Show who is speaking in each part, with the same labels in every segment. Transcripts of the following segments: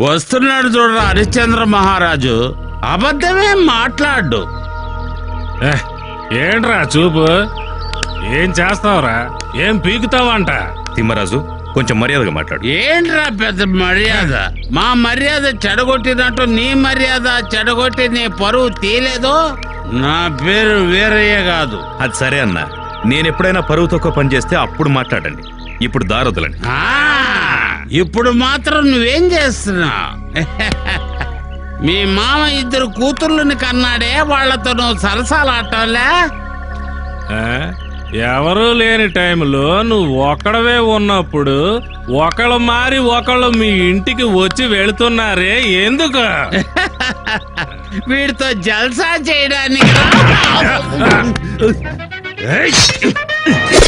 Speaker 1: వస్తున్నాడు చూడరా హరిశ్చంద్ర మహారాజు. అబద్ధమే మాట్లాడు
Speaker 2: ఏంట్రా చూపు? ఏం చేస్తావురా? ఏం పీకుతావంట?
Speaker 3: తిమ్మరాజు కొంచెం మర్యాదగా మాట్లాడు.
Speaker 1: ఏంట్రా పెద్ద మర్యాద? మా మర్యాద చెడగొట్టినట్టు నీ మర్యాద చెడగొట్టి నీ పరువు తీయలేదు? నా పేరు వీరయ్య కాదు.
Speaker 3: అది సరే అన్నా. నేను ఎప్పుడైనా పరువు తక్కువ పని చేస్తే అప్పుడు మాట్లాడండి. ఇప్పుడు దారొద్దులండి
Speaker 1: ఆ, ఇప్పుడు మాత్రం నువ్వేం చేస్తున్నావు? మీ మామ ఇద్దరు కూతుర్లని కన్నాడే వాళ్ళతో నువ్వు సరసాలాటంలే?
Speaker 2: ఎవరూ లేని టైంలో నువ్వు ఒక్కడవే ఉన్నప్పుడు ఒకళ్ళు మారి ఒకళ్ళు మీ ఇంటికి వచ్చి వెళుతున్నారే ఎందుకు?
Speaker 1: వీడితో జల్సా చేయడానికి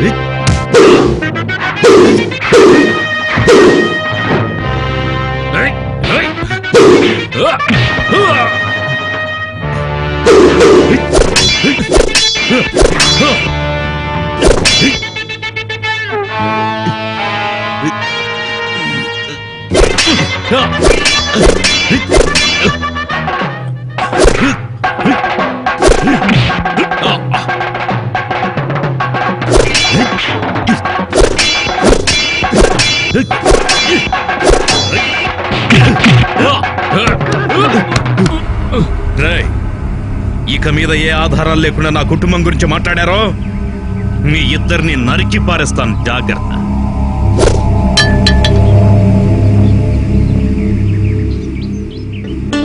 Speaker 3: రేయ్, ఇక మీద ఏ ఆధారాలు లేకుండా నా కుటుంబం గురించి మాట్లాడారో? మీ ఇద్దరిని నరికి పారేస్తాను జాగ్రత్త.